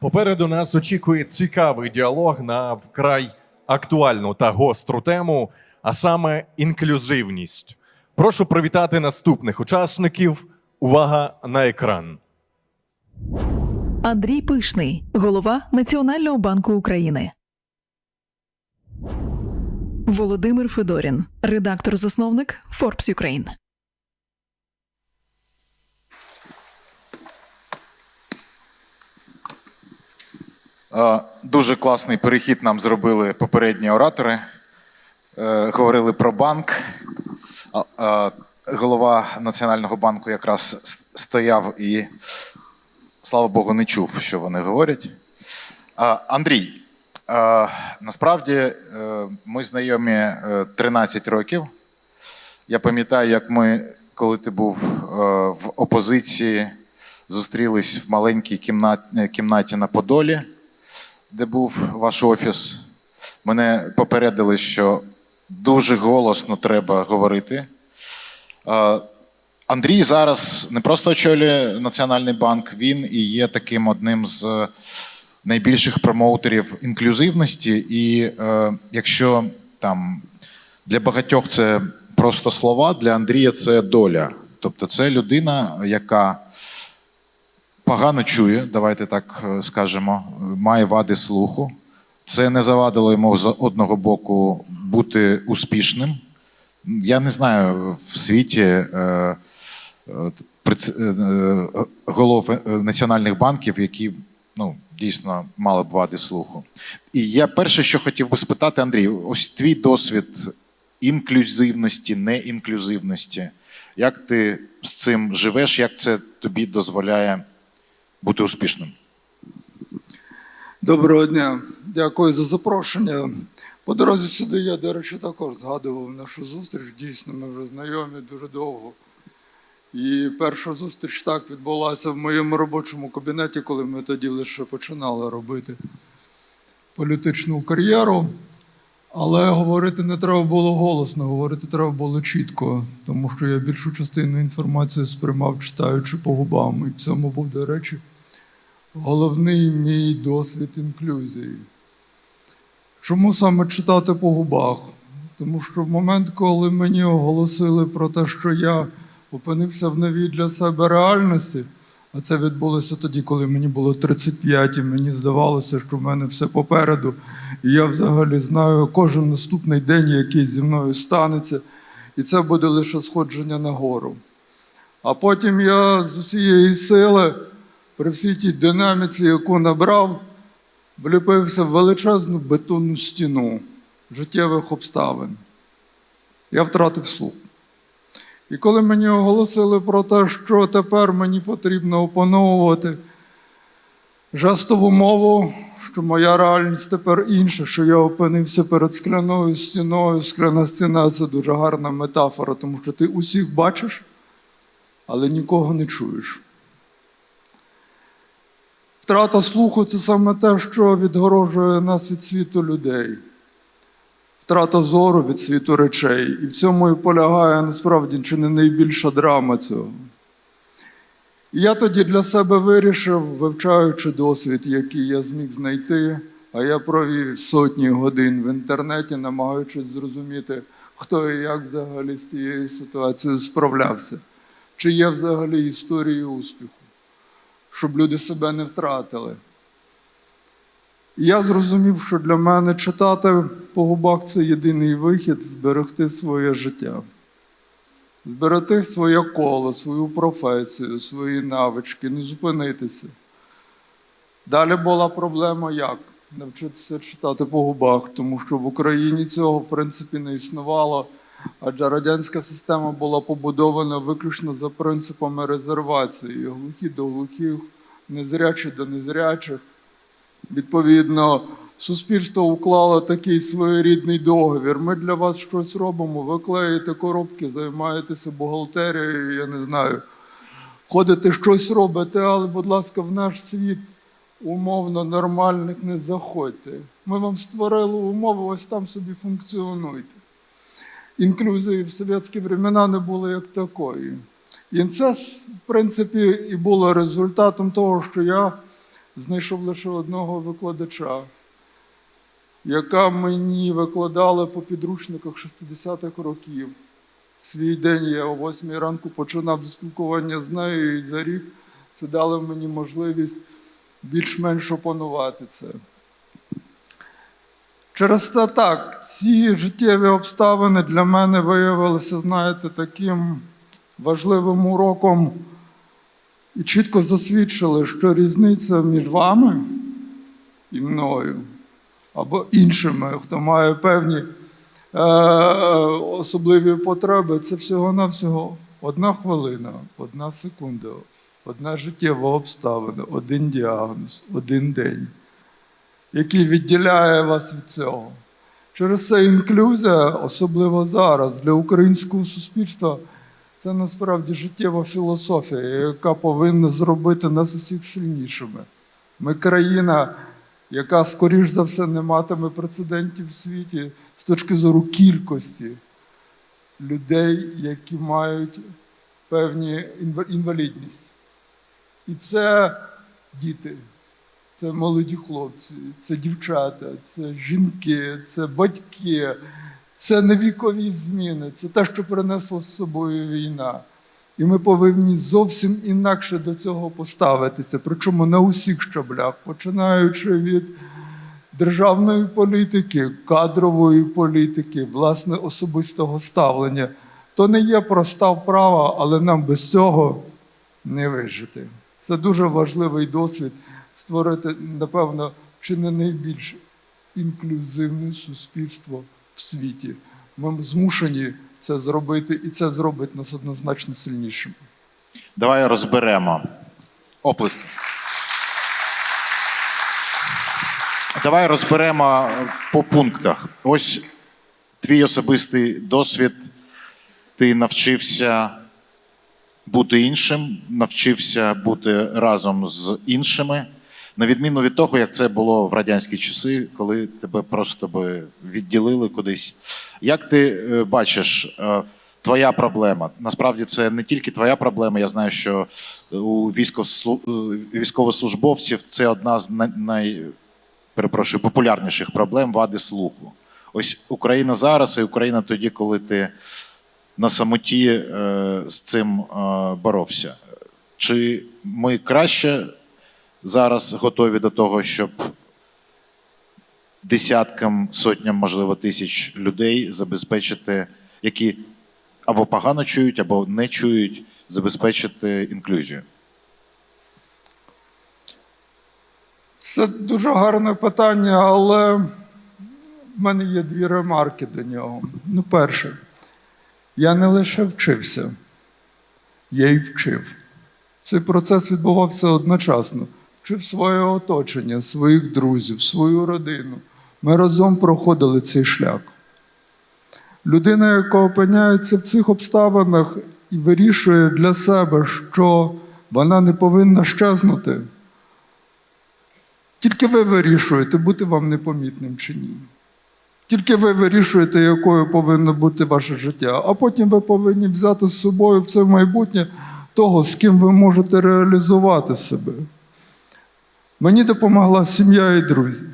Попереду нас очікує цікавий діалог на вкрай актуальну та гостру тему, а саме інклюзивність. Прошу привітати наступних учасників. Увага на екран. Андрій Пишний, голова Національного банку України. Володимир Федорін, редактор-засновник Forbes Ukraine. Дуже класний перехід нам зробили попередні оратори. Е, Говорили про банк. Голова Національного банку якраз стояв і, слава Богу, не чув, що вони говорять. Андрій, е, насправді е, ми знайомі е, 13 років. Я пам'ятаю, як ми, коли ти був е, в опозиції, зустрілись в маленькій кімнаті на Подолі де був ваш офіс, мене попередили, що дуже голосно треба говорити. Андрій зараз не просто очолює Національний банк, він і є таким одним з найбільших промоутерів інклюзивності. І е, якщо там для багатьох це просто слова, для Андрія це доля. Тобто це людина, яка погано чує, давайте так е, скажемо, е, має вади слуху. Це не завадило йому з одного боку бути успішним. Я не знаю в світі е, е, е, голов національних банків, які ну, дійсно мали б вади слуху. І я перше, що хотів би спитати, Андрій, ось твій досвід інклюзивності, неінклюзивності. Як ти з цим живеш? Як це тобі дозволяє бути успішним? Доброго дня, дякую за запрошення. По дорозі сюди я, до речі, також згадував нашу зустріч. Дійсно, ми вже знайомі дуже довго. І перша зустріч так відбулася в моєму робочому кабінеті, коли ми тоді лише починали робити політичну кар'єру. Але говорити не треба було голосно, говорити треба було чітко, тому що я більшу частину інформації сприймав, читаючи по губам. І в цьому був, до речі, головний мій досвід інклюзії. Чому саме читати по губах? Тому що в момент, коли мені оголосили про те, що я опинився в новій для себе реальності, а це відбулося тоді, коли мені було 35, і мені здавалося, що в мене все попереду, і я взагалі знаю кожен наступний день, який зі мною станеться, і це буде лише сходження нагору. А потім я з усієї сили, при всій тій динаміці, яку набрав, вліпився в величезну бетонну стіну життєвих обставин. Я втратив слух. І коли мені оголосили про те, що тепер мені потрібно опановувати жестову мову, що моя реальність тепер інша, що я опинився перед скляною стіною. Скляна стіна це дуже гарна метафора, тому що ти усіх бачиш, але нікого не чуєш. Втрата слуху це саме те, що відгорожує нас від світу людей. Втрата зору від світу речей. І в цьому і полягає насправді чи не найбільша драма цього. І я тоді для себе вирішив, вивчаючи досвід, який я зміг знайти, а я провів сотні годин в інтернеті, намагаючись зрозуміти, хто і як взагалі з цією ситуацією справлявся, чи є взагалі історії успіху, щоб люди себе не втратили. Я зрозумів, що для мене читати по губах це єдиний вихід зберегти своє життя, зберегти своє коло, свою професію, свої навички, не зупинитися. Далі була проблема як? Навчитися читати по губах, тому що в Україні цього, в принципі, не існувало, адже радянська система була побудована виключно за принципами резервації, глухі до глухих, незрячі до незрячих. Відповідно, суспільство уклало такий своєрідний договір. Ми для вас щось робимо, ви клеїте коробки, займаєтеся бухгалтерією, я не знаю. Ходите щось робите, але, будь ласка, в наш світ умовно нормальних не заходьте. Ми вам створили умови, ось там собі функціонуйте. Інклюзії в совєтські времена не було як такої. І це, в принципі, і було результатом того, що я знайшов лише одного викладача, яка мені викладала по підручниках 60-х років. Свій день я о 8 ранку починав спілкування з нею, і за рік це дало мені можливість більш-менш опанувати це. Через це так, ці життєві обставини для мене виявилися, знаєте, таким важливим уроком чітко засвідчили, що різниця між вами і мною або іншими, хто має певні е, особливі потреби, це всього-навсього одна хвилина, одна секунда, одна життєва обставина, один діагноз, один день який відділяє вас від цього. Через це інклюзія, особливо зараз, для українського суспільства, це насправді життєва філософія, яка повинна зробити нас усіх сильнішими. Ми країна, яка, скоріш за все, не матиме прецедентів в світі з точки зору кількості людей, які мають певні інвалідність. І це діти. Це молоді хлопці, це дівчата, це жінки, це батьки, це не вікові зміни, це те, що принесла з собою війна. І ми повинні зовсім інакше до цього поставитися, причому на усіх щаблях, починаючи від державної політики, кадрової політики, власне, особистого ставлення. То не є проста вправа, але нам без цього не вижити. Це дуже важливий досвід створити, напевно, чи не найбільш інклюзивне суспільство в світі. Ми змушені це зробити, і це зробить нас однозначно сильнішими. Давай розберемо. Оплески. Давай розберемо по пунктах. Ось твій особистий досвід. Ти навчився бути іншим, навчився бути разом з іншими. На відміну від того, як це було в радянські часи, коли тебе просто би відділили кудись. Як ти е, бачиш, е, твоя проблема? Насправді це не тільки твоя проблема. Я знаю, що у е, військовослужбовців це одна з най- перепрошую, популярніших проблем вади слуху. Ось Україна зараз і Україна тоді, коли ти на самоті з цим боровся. Чи ми краще зараз готові до того, щоб десяткам, сотням, можливо, тисяч людей забезпечити, які або погано чують, або не чують, забезпечити інклюзію? Це дуже гарне питання, але в мене є дві ремарки до нього. Ну, перше, я не лише вчився, я й вчив. Цей процес відбувався одночасно. Вчив своє оточення, своїх друзів, свою родину. Ми разом проходили цей шлях. Людина, яка опиняється в цих обставинах і вирішує для себе, що вона не повинна щезнути. Тільки ви вирішуєте, бути вам непомітним чи ні. Тільки ви вирішуєте, якою повинно бути ваше життя, а потім ви повинні взяти з собою в це майбутнє того, з ким ви можете реалізувати себе. Мені допомогла сім'я і друзі.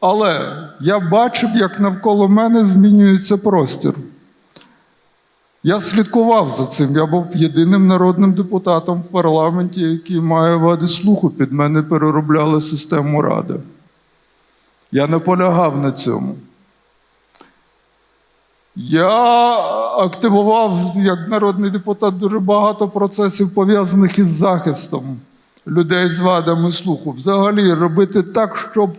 Але я бачив, як навколо мене змінюється простір. Я слідкував за цим. Я був єдиним народним депутатом в парламенті, який має вади слуху. Під мене переробляли систему ради. Я наполягав на цьому. Я активував як народний депутат дуже багато процесів, пов'язаних із захистом людей з вадами слуху. Взагалі робити так, щоб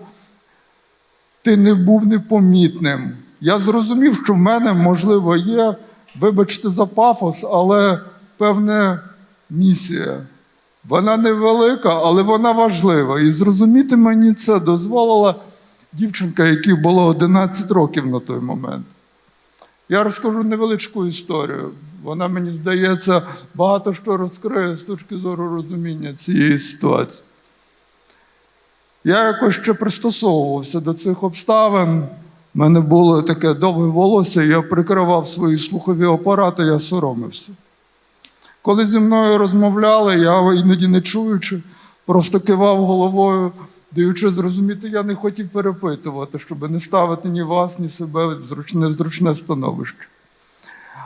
ти не був непомітним. Я зрозумів, що в мене, можливо, є, вибачте за пафос, але певна місія. Вона невелика, але вона важлива. І зрозуміти мені це дозволила дівчинка, якій було 11 років на той момент. Я розкажу невеличку історію. Вона, мені здається, багато що розкриє з точки зору розуміння цієї ситуації. Я якось ще пристосовувався до цих обставин. У мене було таке довге волосся, я прикривав свої слухові апарати, я соромився. Коли зі мною розмовляли, я іноді не чуючи, просто кивав головою, даючи зрозуміти, я не хотів перепитувати, щоб не ставити ні вас, ні себе в зручне, зручне становище.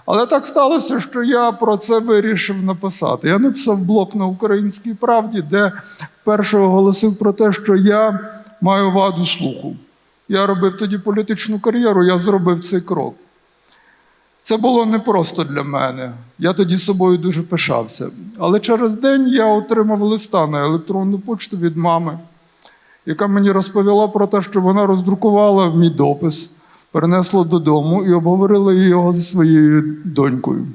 Але так сталося, що я про це вирішив написати. Я написав блог на українській правді, де вперше оголосив про те, що я маю ваду слуху. Я робив тоді політичну кар'єру, я зробив цей крок. Це було непросто для мене. Я тоді собою дуже пишався. Але через день я отримав листа на електронну почту від мами, яка мені розповіла про те, що вона роздрукувала мій допис, перенесла додому і обговорила його зі своєю донькою.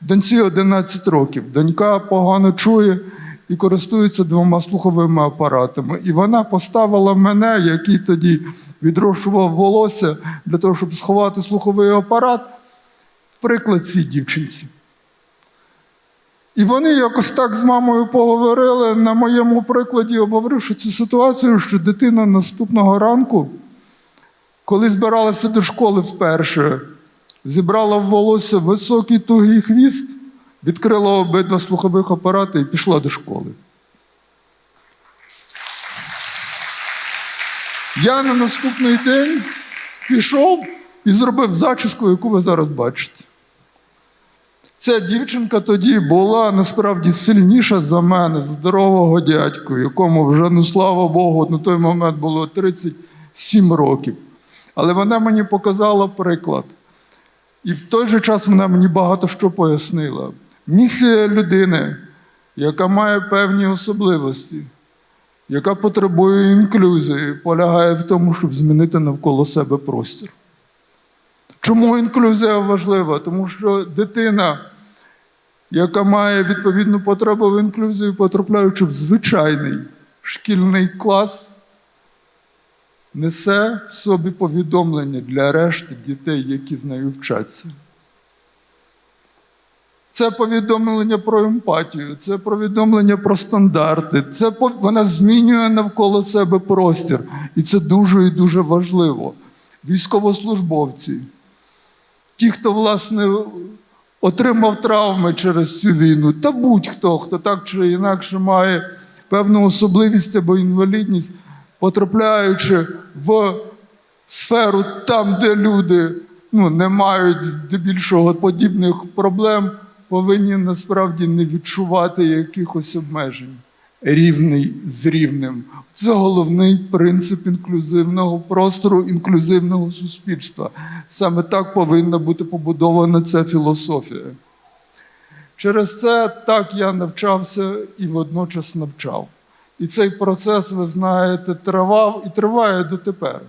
Доньці 11 років. Донька погано чує і користується двома слуховими апаратами. І вона поставила мене, який тоді відрощував волосся для того, щоб сховати слуховий апарат, в приклад цій дівчинці. І вони якось так з мамою поговорили на моєму прикладі, обговоривши цю ситуацію, що дитина наступного ранку, коли збиралася до школи вперше, зібрала в волосся високий тугий хвіст, відкрила обидва слухових апарати і пішла до школи. Я на наступний день пішов і зробив зачіску, яку ви зараз бачите. Ця дівчинка тоді була насправді сильніша за мене, здорового дядьку, якому вже, ну слава Богу, на той момент було 37 років. Але вона мені показала приклад. І в той же час вона мені багато що пояснила. Місія людини, яка має певні особливості, яка потребує інклюзії, полягає в тому, щоб змінити навколо себе простір. Чому інклюзія важлива? Тому що дитина, яка має відповідну потребу в інклюзії, потрапляючи в звичайний шкільний клас, несе в собі повідомлення для решти дітей, які з нею вчаться. Це повідомлення про емпатію, це повідомлення про стандарти. Це вона змінює навколо себе простір. І це дуже і дуже важливо. Військовослужбовці, ті, хто, власне, отримав травми через цю війну, та будь-хто, хто так чи інакше має певну особливість або інвалідність, потрапляючи в сферу там, де люди ну, не мають здебільшого подібних проблем, повинні насправді не відчувати якихось обмежень. Рівний з рівним. Це головний принцип інклюзивного простору, інклюзивного суспільства. Саме так повинна бути побудована ця філософія. Через це так я навчався і водночас навчав. І цей процес, ви знаєте, тривав і триває дотепер.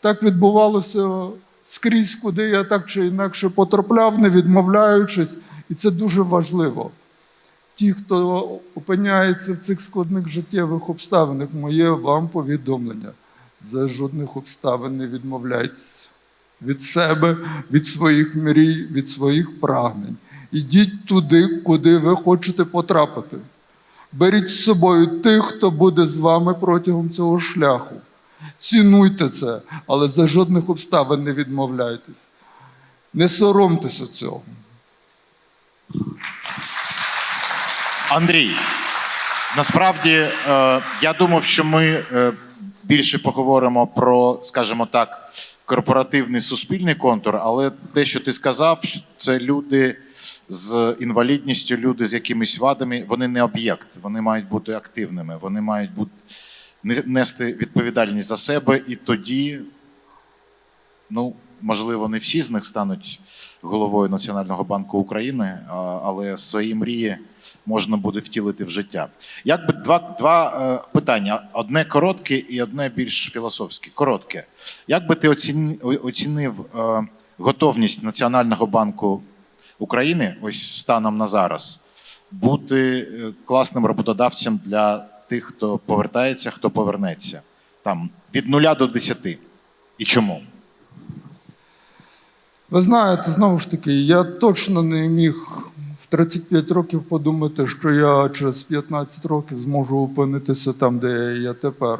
Так відбувалося скрізь, куди я так чи інакше потрапляв, не відмовляючись, і це дуже важливо. Ті, хто опиняється в цих складних життєвих обставинах, моє вам повідомлення. За жодних обставин не відмовляйтеся від себе, від своїх мрій, від своїх прагнень. Ідіть туди, куди ви хочете потрапити. Беріть з собою тих, хто буде з вами протягом цього шляху. Цінуйте це, але за жодних обставин не відмовляйтесь. Не соромтеся цього. Андрій, насправді е, я думав, що ми е, більше поговоримо про, скажімо так, корпоративний суспільний контур, але те, що ти сказав, це люди з інвалідністю, люди з якимись вадами, вони не об'єкт, вони мають бути активними, вони мають бути нести відповідальність за себе, і тоді, ну, можливо, не всі з них стануть головою Національного банку України, але свої мрії можна буде втілити в життя. Як би два, два е, питання: одне коротке і одне більш філософське. Коротке. Як би ти оціни- оцінив е, готовність Національного банку України, ось станом на зараз, бути е, класним роботодавцем для тих, хто повертається, хто повернеться? Там від нуля до десяти. І чому? Ви знаєте, знову ж таки, я точно не міг в 35 років подумати, що я через 15 років зможу опинитися там, де я тепер.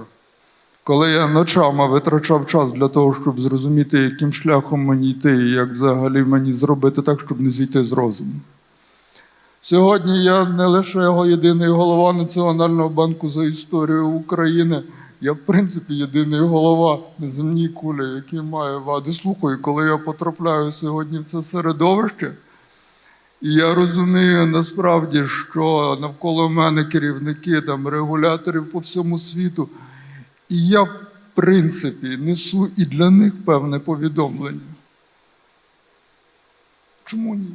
Коли я ночами витрачав час для того, щоб зрозуміти, яким шляхом мені йти, і як взагалі мені зробити так, щоб не зійти з розуму. Сьогодні я не лише його єдиний голова Національного банку за історію України. Я, в принципі, єдиний голова на земній кулі, який має вади слуху. І коли я потрапляю сьогодні в це середовище, і я розумію насправді, що навколо мене керівники там регуляторів по всьому світу, і я, в принципі, несу і для них певне повідомлення. Чому ні?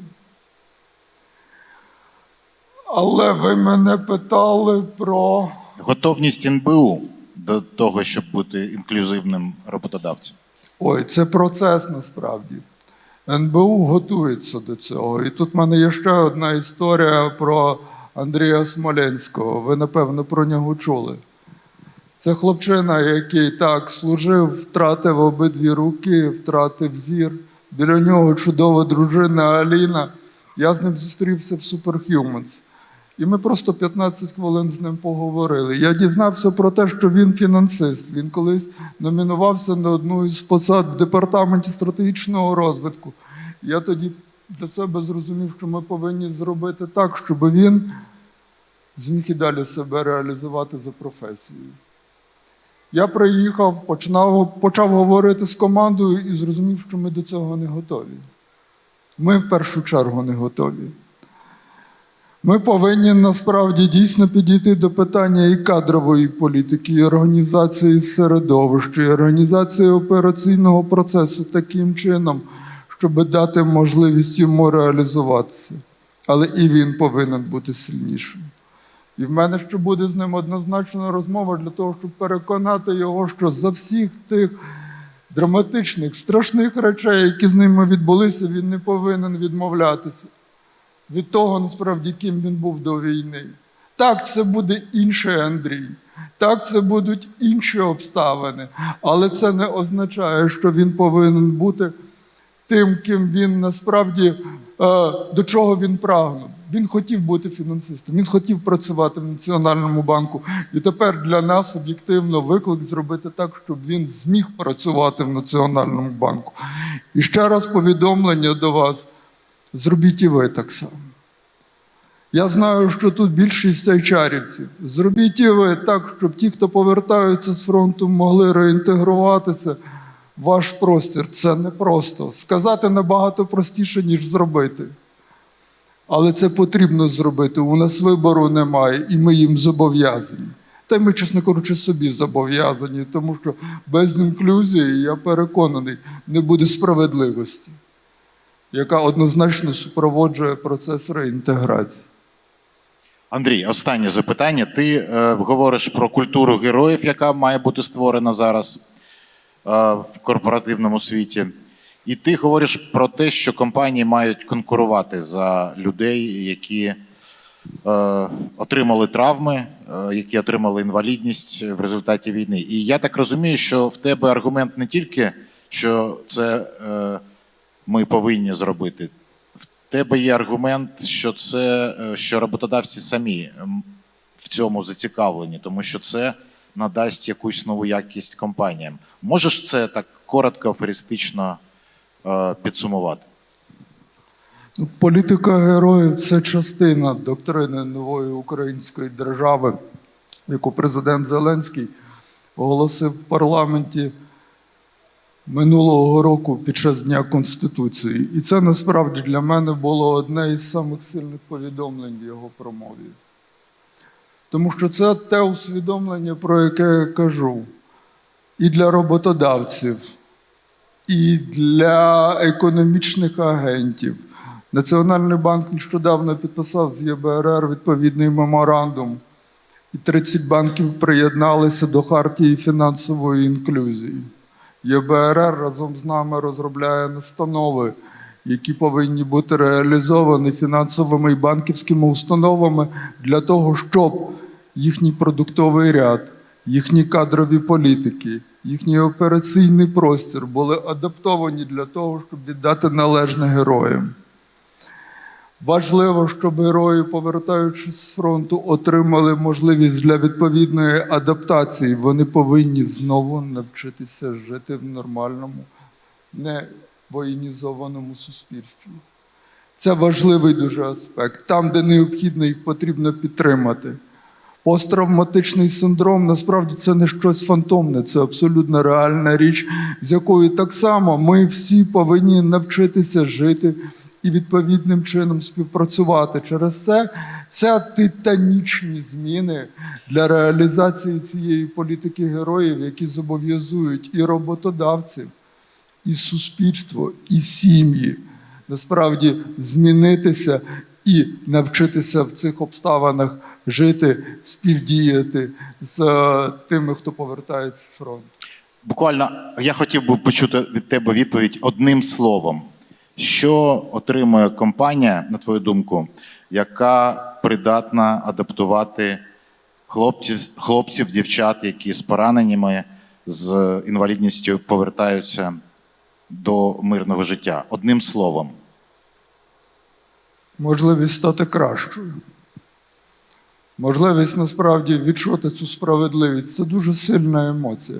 Але ви мене питали про. Готовність НБУ до того, щоб бути інклюзивним роботодавцем. Ой, це процес насправді. НБУ готується до цього. І тут в мене є ще одна історія про Андрія Смоленського. Ви, напевно, про нього чули. Це хлопчина, який так служив, втратив обидві руки, втратив зір. Біля нього чудова дружина Аліна. Я з ним зустрівся в Superhumans. І ми просто 15 хвилин з ним поговорили. Я дізнався про те, що він фінансист. Він колись номінувався на одну із посад в департаменті стратегічного розвитку. Я тоді для себе зрозумів, що ми повинні зробити так, щоб він зміг і далі себе реалізувати за професією. Я приїхав, починав, почав говорити з командою і зрозумів, що ми до цього не готові. Ми в першу чергу не готові. Ми повинні насправді дійсно підійти до питання і кадрової політики, і організації середовища, і організації операційного процесу таким чином, щоб дати можливість йому реалізуватися. Але і він повинен бути сильнішим. І в мене ще буде з ним однозначна розмова для того, щоб переконати його, що за всіх тих драматичних, страшних речей, які з ними відбулися, він не повинен відмовлятися від того, насправді, ким він був до війни. Так, це буде інший Андрій. Так, це будуть інші обставини, але це не означає, що він повинен бути тим, ким він насправді е, до чого він прагнув. Він хотів бути фінансистом, він хотів працювати в Національному банку. І тепер для нас об'єктивно виклик зробити так, щоб він зміг працювати в Національному банку. І ще раз повідомлення до вас: зробіть і ви так само. Я знаю, що тут більшість айчарівців. Зробіть і ви так, щоб ті, хто повертаються з фронту, могли реінтегруватися ваш простір. Це непросто. Сказати набагато простіше, ніж зробити. Але це потрібно зробити. У нас вибору немає, і ми їм зобов'язані. Та й ми, чесно кажучи, собі зобов'язані, тому що без інклюзії, я переконаний, не буде справедливості, яка однозначно супроводжує процес реінтеграції. Андрій, останнє запитання. Ти е, говориш про культуру героїв, яка має бути створена зараз е, в корпоративному світі. І ти говориш про те, що компанії мають конкурувати за людей, які е, отримали травми, е, які отримали інвалідність в результаті війни. І я так розумію, що в тебе аргумент не тільки, що це е, ми повинні зробити. В тебе є аргумент, що це е, що роботодавці самі в цьому зацікавлені, тому що це надасть якусь нову якість компаніям. Можеш це так коротко, афористично підсумувати? Ну, Політика героїв це частина доктрини нової української держави, яку президент Зеленський оголосив в парламенті минулого року під час Дня Конституції. І це насправді для мене було одне із самих сильних повідомлень в його промові. Тому що це те усвідомлення, про яке я кажу, і для роботодавців, і для економічних агентів. Національний банк нещодавно підписав з ЄБРР відповідний меморандум, і 30 банків приєдналися до хартії фінансової інклюзії. ЄБРР разом з нами розробляє настанови, які повинні бути реалізовані фінансовими і банківськими установами для того, щоб їхній продуктовий ряд, їхні кадрові політики, їхній операційний простір були адаптовані для того, щоб віддати належне героям. Важливо, щоб герої, повертаючись з фронту, отримали можливість для відповідної адаптації. Вони повинні знову навчитися жити в нормальному, не воєнізованому суспільстві. Це важливий дуже аспект. Там, де необхідно, їх потрібно підтримати. Посттравматичний синдром насправді це не щось фантомне, це абсолютно реальна річ, з якою так само ми всі повинні навчитися жити і відповідним чином співпрацювати. Через це це титанічні зміни для реалізації цієї політики героїв, які зобов'язують і роботодавців, і суспільство, і сім'ї насправді змінитися і навчитися в цих обставинах жити, співдіяти з е, тими, хто повертається з фронту. Буквально я хотів би почути від тебе відповідь одним словом. Що отримує компанія, на твою думку, яка придатна адаптувати хлопців, хлопців, дівчат, які з пораненнями, з інвалідністю повертаються до мирного життя? Одним словом. можливість стати кращою. Можливість насправді відчути цю справедливість це дуже сильна емоція.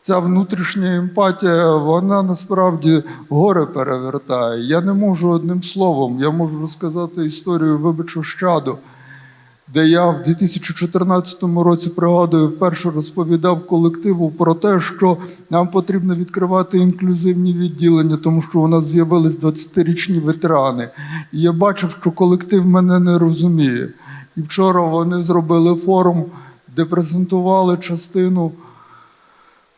Ця внутрішня емпатія, вона насправді горе перевертає. Я не можу одним словом, я можу розказати історію вибачу щаду, де я в 2014 році пригадую, вперше розповідав колективу про те, що нам потрібно відкривати інклюзивні відділення, тому що у нас з'явились 20-річні ветерани. І я бачив, що колектив мене не розуміє. І вчора вони зробили форум, де презентували частину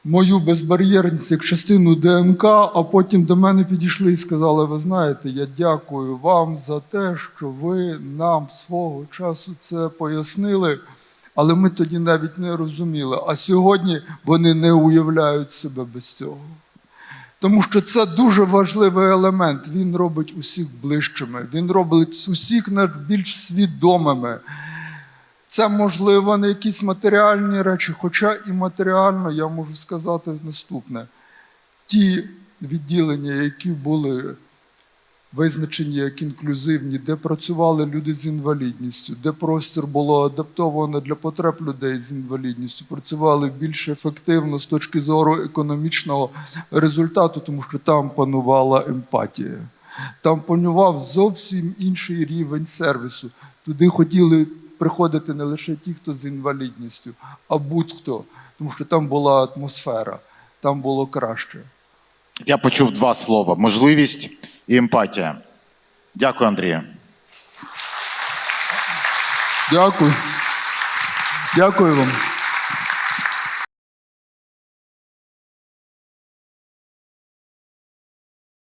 мою безбар'єрність як частину ДНК, а потім до мене підійшли і сказали: ви знаєте, я дякую вам за те, що ви нам свого часу це пояснили, але ми тоді навіть не розуміли. А сьогодні вони не уявляють себе без цього. Тому що це дуже важливий елемент. Він робить усіх ближчими, він робить усіх нас більш свідомими. Це можливо не якісь матеріальні речі, хоча і матеріально я можу сказати наступне: ті відділення, які були визначені як інклюзивні, де працювали люди з інвалідністю, де простір було адаптовано для потреб людей з інвалідністю, працювали більш ефективно з точки зору економічного результату, тому що там панувала емпатія. Там панував зовсім інший рівень сервісу. Туди хотіли приходити не лише ті, хто з інвалідністю, а будь-хто, тому що там була атмосфера, там було краще. Я почув два слова: можливість і емпатія. Дякую, Андрію. Дякую. Дякую вам.